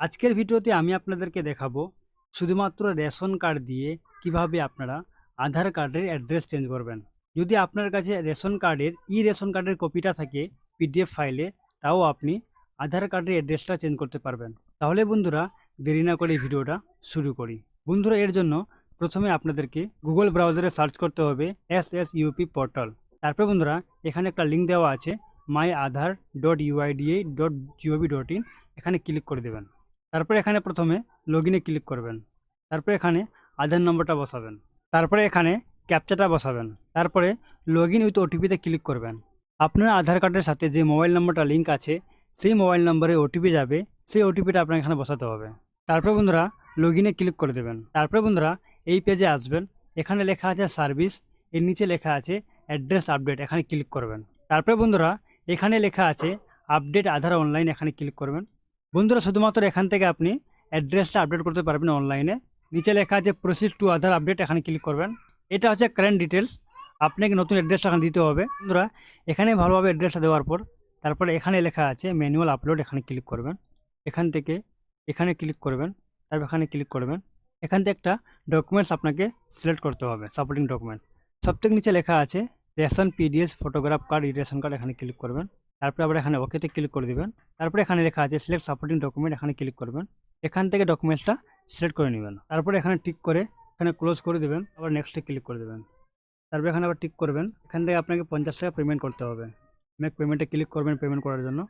আজকের ভিডিওতে আমি আপনাদেরকে দেখাবো শুধুমাত্র রেশন কার্ড দিয়ে কীভাবে আপনারা আধার কার্ডের অ্যাড্রেস চেঞ্জ করবেন। যদি আপনার কাছে রেশন কার্ডের ই রেশন কার্ডের কপিটা থাকে পিডিএফ ফাইলে, তাও আপনি আধার কার্ডের অ্যাড্রেসটা চেঞ্জ করতে পারবেন। তাহলে বন্ধুরা, দেরি না করে ভিডিওটা শুরু করি। বন্ধুরা, এর জন্য প্রথমে আপনাদেরকে গুগল ব্রাউজারে সার্চ করতে হবে এস এস ইউপি পোর্টাল। তারপর বন্ধুরা, এখানে একটা লিঙ্ক দেওয়া আছে my Aadhaar dot UIDAI dot gov dot in. এখানে ক্লিক করে দেবেন। তারপরে এখানে প্রথমে লগইনে ক্লিক করবেন। তারপরে এখানে আধার নম্বরটা বসাবেন। তারপরে এখানে ক্যাপচাটা বসাবেন। তারপরে লগ ইন উইথ ওটিপিতে ক্লিক করবেন। আপনার আধার কার্ডের সাথে যে মোবাইল নম্বরটা লিঙ্ক আছে, সেই মোবাইল নম্বরে ওটিপি যাবে, সেই ওটিপিটা আপনার এখানে বসাতে হবে। তারপরে বন্ধুরা লগ ইনে ক্লিক করে দেবেন। তারপরে বন্ধুরা এই পেজে আসবেন। এখানে লেখা আছে সার্ভিস এর নিচে লেখা আছে অ্যাড্রেস আপডেট এখানে ক্লিক করবেন। তারপরে বন্ধুরা এখানে লেখা আছে আপডেট আধার অনলাইন এখানে ক্লিক করবেন। বন্ধুরা, শুধুমাত্র এখান থেকে আপনি অ্যাড্রেসটা আপডেট করতে পারবেন অনলাইনে নিচে লেখা আছে প্রসিড টু আধার আপডেট এখানে ক্লিক করবেন। এটা হচ্ছে কারেন্ট ডিটেলস আপনাকে নতুন অ্যাড্রেসটা এখানে দিতে হবে। বন্ধুরা, এখানে ভালোভাবে অ্যাড্রেসটা দেওয়ার পর, তারপরে এখানে লেখা আছে ম্যানুয়াল আপলোড এখানে ক্লিক করবেন। এখান থেকে এখানে ক্লিক করবেন, তারপর এখানে ক্লিক করবেন। এখান থেকে একটা ডকুমেন্টস আপনাকে সিলেক্ট করতে হবে সাপোর্টিং ডকুমেন্ট সবথেকে নিচে লেখা আছে ration PDS photograph card E ration card এখানে ক্লিক করবেন। তারপরে আবার এখানে ওকেতে ক্লিক করে দেবেন। তারপরে এখানে লেখা আছে সিলেক্ট সাপোর্টিং ডকুমেন্ট এখানে ক্লিক করবেন। এখান থেকে ডকুমেন্টসটা সিলেক্ট করে নেবেন। তারপরে এখানে টিক করে এখানে ক্লোজ করে দেবেন, আবার নেক্সটে ক্লিক করে দেবেন। তারপরে এখানে আবার টিক করবেন। এখান থেকে আপনাকে পঞ্চাশ টাকা পেমেন্ট করতে হবে। মেক পেমেন্টে ক্লিক করবেন পেমেন্ট করার জন্য।